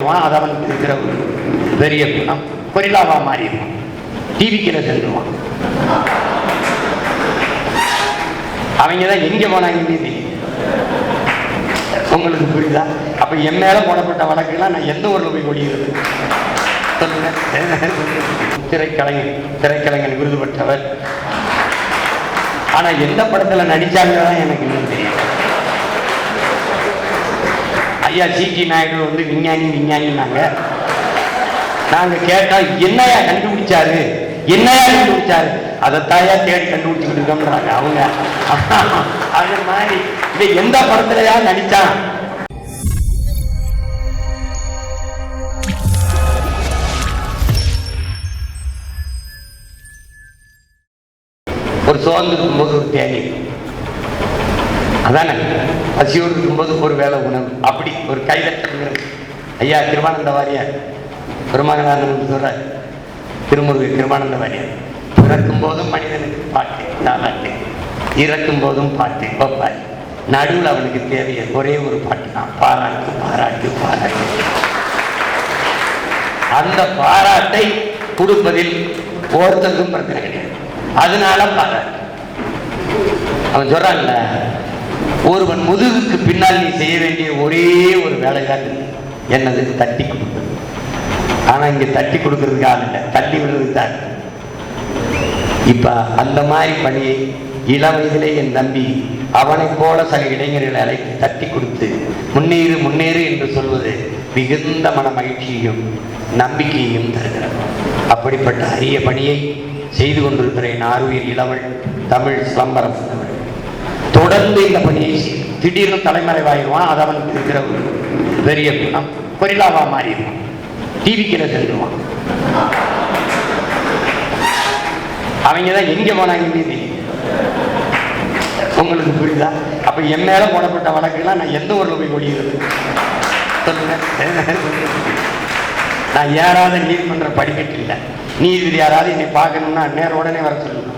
அது அவனுக்கு இருக்கிற ஒரு பெரிய குணம். கொரில்லாவா மாறிடுவான். டிவிக்கில் சென்றுவான் அவங்க தான் எங்கே போனாங்கன்னு தெரியும் உங்களுக்கு புரியுதா? அப்ப என் மேல போடப்பட்ட வழக்குலாம் நான் எந்த ஊர்ல போய் ஒழிகிறது சொல்லுங்க. திரைக்கலைஞர் திரைக்கலைஞர் விருது பெற்றவர். ஆனா எந்த படத்துல நடிச்சாங்க தான் எனக்கு ஐயா சிடி நாயுடு வந்து விஞ்ஞானி விஞ்ஞானினாங்க நாங்க கேட்டா என்னையா கண்டுபிடிச்சாரு? என்னையா கண்டுபிடிச்சாரு? அதைத்தாயா தேடி கண்டுபிடிச்சுக்கிட்டு இருக்கோம்ன்றாங்க அவங்க. அது மாதிரி இது எந்த படத்துலயா நடிச்சான்? ஒரு சோர்ந்து இருக்கும்போது ஒரு தேனி அதானே? பசியோடு இருக்கும்போது ஒரு வேலை உணவு. அப்படி ஒரு கைதட்டங்கிறது ஐயா கிருமானந்த வாரியார் பெருமகனானந்த சொல்ற திருமுருகன் கிருமானந்த வாரியார் பிறக்கும் போதும் மனிதனுக்கு பாட்டு தாலாட்டு. இறக்கும் போதும் பாட்டு பப்பாய் நடுவில் அவனுக்கு தேவைய ஒரே ஒரு பாட்டு தான் பாராட்டு பாராட்டு பாராட்டு. அந்த பாராட்டை கொடுப்பதில் ஒருத்தருக்கும் பிரச்சனை கிடையாது. அதனால பாராட்டு. அவன் சொல்றான்ல ஒருவன் முதுகுக்கு பின்னால் நீ செய்ய வேண்டிய ஒரே ஒரு வேலைதான் என்னது? தட்டி கொடுக்குறது ஆனா இங்க தட்டி கொடுக்கறதுக்கு ஆள் இல்லை. விடுறதுக்கு தான். இப்ப அந்த மாதிரி பணியை இளம் வயதிலே என் தம்பி அவனைப் போல சக இளைஞர்களை அழைத்து தட்டி கொடுத்து முன்னேறு முன்னேறு என்று சொல்வது மிகுந்த மன மகிழ்ச்சியையும் நம்பிக்கையையும் தருகிறது. அப்படிப்பட்ட அரிய பணியை செய்து கொண்டிருக்கிற என் ஆறுயிர் இளவல் தமிழ் சிலம்பரம் தொடர்ந்து இந்த பணியை செய். திடீர்னு தலைமறைவாயிடுவான் அது அவனுக்கு இருக்கிற ஒரு பெரிய குணம். கொரில்லாவா மாறிடுவான் டிவிக்கிற சென்றுவான் அவங்க தான் எங்க போனாங்கன்னு தெரியும். உங்களுக்கு புரியுதா? அப்ப என் மேல போடப்பட்ட வழக்குலாம் நான் எந்த ஊர்ல போய் ஒழிகிறது சொல்லுங்க. நான் ஏறாத நீதிமன்ற படிக்கட்டு இல்லை. நீதிபதி யாராவது என்னை பார்க்கணும்னா நேர உடனே வர சொல்லுங்க.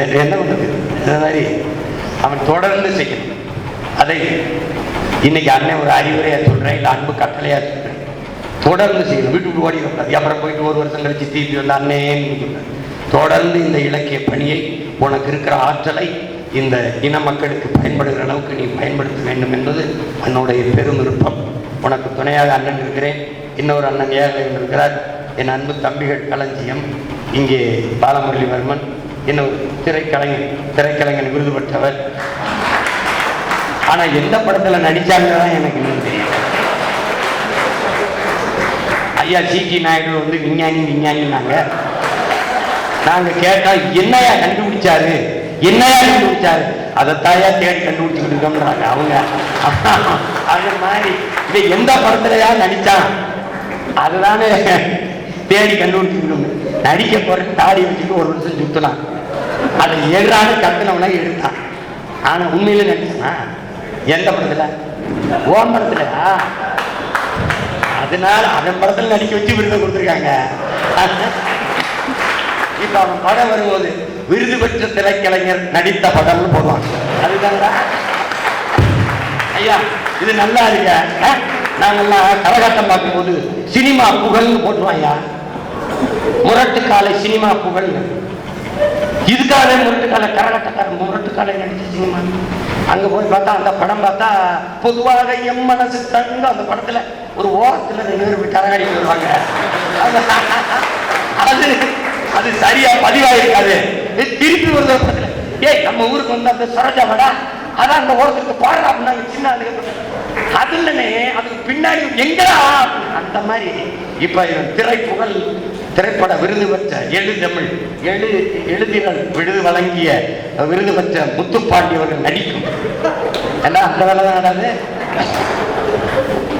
என்ன பண்ணுறது இந்த மாதிரி அவன் தொடர்ந்து செய்யணும் அதை இன்னைக்கு அண்ணன் ஒரு அறிவுரையா சொல்றேன் இல்லை அன்பு கட்டளையா சொல்றேன். தொடர்ந்து செய்யணும் வீட்டு விட்டு ஓடி கூடாது அப்புறம் போயிட்டு ஒரு வருஷம் கழிச்சு திருப்பி வந்து அண்ணேன்னு நிற்கக்கூடாது. தொடர்ந்து இந்த இலக்கிய பணியை உனக்கு இருக்கிற ஆற்றலை இந்த இன மக்களுக்கு பயன்படுகிற அளவுக்கு நீ பயன்படுத்த வேண்டும் என்பது என்னுடைய பெரும் விருப்பம். உனக்கு துணையாக அண்ணன் இருக்கிறேன். இன்னொரு அண்ணன் ஏகலைவன் இருக்கிறார். என் அன்பு தம்பிகள் களஞ்சியம். இங்கே பாலமுரளிவர்மன் இன்னொரு திரைக்கலைஞர் திரைக்கலைஞர் விருது பெற்றவர் ஆனா எந்த படத்துல நடிச்சாங்க தான் எனக்கு இன்னும் தெரியும் ஐயா சிடி நாயுடு வந்து விஞ்ஞானி விஞ்ஞானினாங்க. நாங்க கேட்டா என்னையா கண்டுபிடிச்சாரு? என்னையா கண்டுபிடிச்சாரு? அதைத்தாயா தேடி கண்டுபிடிச்சுக்கிட்டு இருக்கோம்ன்றாங்க அவங்க. அது மாதிரி இது எந்த படத்துலயா நடிச்சான் அதுதானே தேடி கண்டுபிடிச்சுக்கணும் நடிக்க போற தாடி வச்சுட்டு ஒரு வருஷம் சுத்தினான் அதை ஏறான்னு கத்துனவனா எடுத்தான் ஆனா உண்மையில நினைச்சா எந்த படத்துல? ஓன் படத்துலயா அதனால அவன் படத்துல நடிக்க வச்சு விருது கொடுத்துருக்காங்க. இப்ப அவன் படம் வரும்போது விருது பெற்ற திரைக்கலைஞர் நடித்த படம்னு போடுவாங்க. அதுதான்டா. ஐயா இது நல்லா இருக்க. நாங்கெல்லாம் கரகாட்டம் பார்க்கும்போது சினிமா புகழ்னு போட்டுருவோம் ஐயா. முரட்டு காலை சினிமா புகழ்னு. இதுக்காக முரட்டுக்கால காலை கரகாட்டக்காரன் முரட்டு சினிமா அங்க போய் பார்த்தா அந்த படம் பார்த்தா பொதுவாக எம் மனசு தங்க அந்த படத்துல ஒரு ஓரத்துல ரெண்டு பேர் போய் கரகாடி வருவாங்க அது- அது சரியா பதிவாயிருக்காது. திருப்பி ஒரு ஏய் நம்ம ஊருக்கு வந்து அந்த சரோஜா அதான் அந்த ஓரத்துக்கு பாடுறா அப்படின்னாங்க சின்ன அது இல்லைனே அதுக்கு பின்னாடி எங்கடா? அந்த மாதிரி. இப்ப இவன் திரைப்புகழ் திரைப்பட விருது பெற்ற எழுதமிழ் எழு எழுதினர் விருது வழங்கிய விருது பெற்ற முத்துப்பாண்டி அவர்கள் நடிக்கும். ஏன்னா அந்த வேலை தான்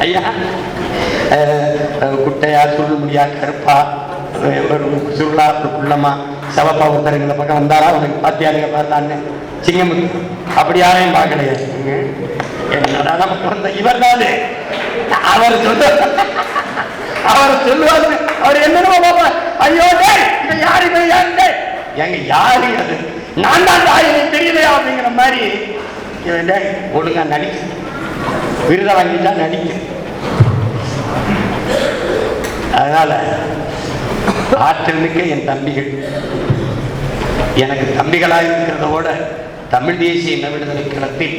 ஐயா அஹ், குட்டையா சொல்ல முடியா கருப்பா ஒரு சுருளா குள்ளமா செவப்பா ஒருத்தர் பக்கம் வந்தாரா? உனக்கு பாத்தியாருங்க பார்த்தான்னு சிங்கமுத்து. அப்படி யாரையும் பார்க்கலையே? என்னடா இவர் தானே? அவர் சொல்ல அவர் சொல்லுவாரு. அவர் என்னன்னு பாப்பா ஐயோ இவன் யாரு இவன் யாரு டேய்? எங்க யாரு அது? நான் தான் தாய் தெரியலையா அப்படிங்கிற மாதிரி. டேய் ஒழுங்கா நடிச்சு விருதை வாங்கிட்டா நடிக்க. அதனால ஆற்றல் மிக்க என் தம்பிகள். எனக்கு தம்பிகளாக இருக்கிறத விட தமிழ் தேசிய இன விடுதலை களத்தில்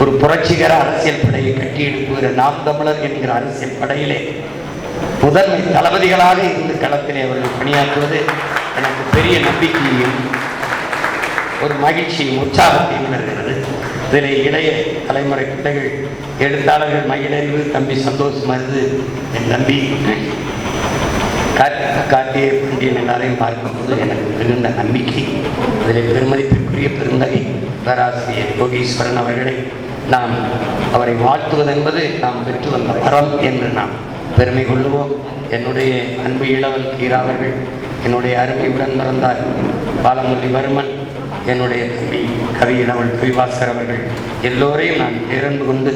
ஒரு புரட்சிகர அரசியல் படையை கட்டி எழுப்புகிற நாம் தமிழர் என்கிற அரசியல் படையிலே முதன்மை தளபதிகளாக இருந்து களத்திலே அவர்கள் பணியாற்றுவது எனக்கு பெரிய நம்பிக்கையையும் ஒரு மகிழ்ச்சியும் உற்சாகத்தையும் தருகிறது. இதில் இளைய தலைமுறை பிள்ளைகள் எழுத்தாளர்கள் மகிழறிவு தம்பி சந்தோஷ் மருது என் தம்பி கார்த்தி- பண்டிகை எல்லாரையும் பார்க்கும்போது எனக்கு மிகுந்த நம்பிக்கை. அதில் பெருமதிப்பிற்குரிய பெருந்தகை பேராசிரியர் கோகீஸ்வரன் அவர்களை நாம் அவரை வாழ்த்துவது என்பது நாம் பெற்று வந்த வரம் என்று நாம் பெருமை கொள்ளுவோம். என்னுடைய அன்பு இளவல் கீரா அவர்கள் என்னுடைய அருமை உடன் பிறந்தார் பாலமுரளிவர்மன் என்னுடைய தம்பி கவி இளவல் கவிவாசர் அவர்கள். எல்லோரையும் நான் இறந்து கொண்டு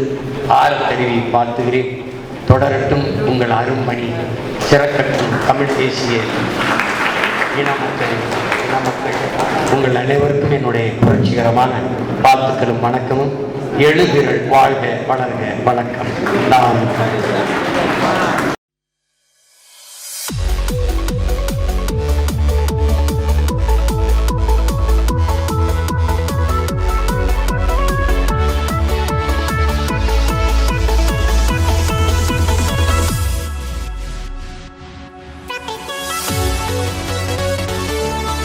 ஆரத்தறிவை பார்த்துகிறேன் தொடரட்டும் உங்கள் அரும்பணி சிறக்கட்டும் தமிழ் தேசிய இன மக்கள் இன மக்கள் உங்கள் அனைவருக்கும் என்னுடைய புரட்சிகரமான வாழ்த்துக்களும் வணக்கமும். எழுதிரள் வாழ்க வளர்க வணக்கம். நான்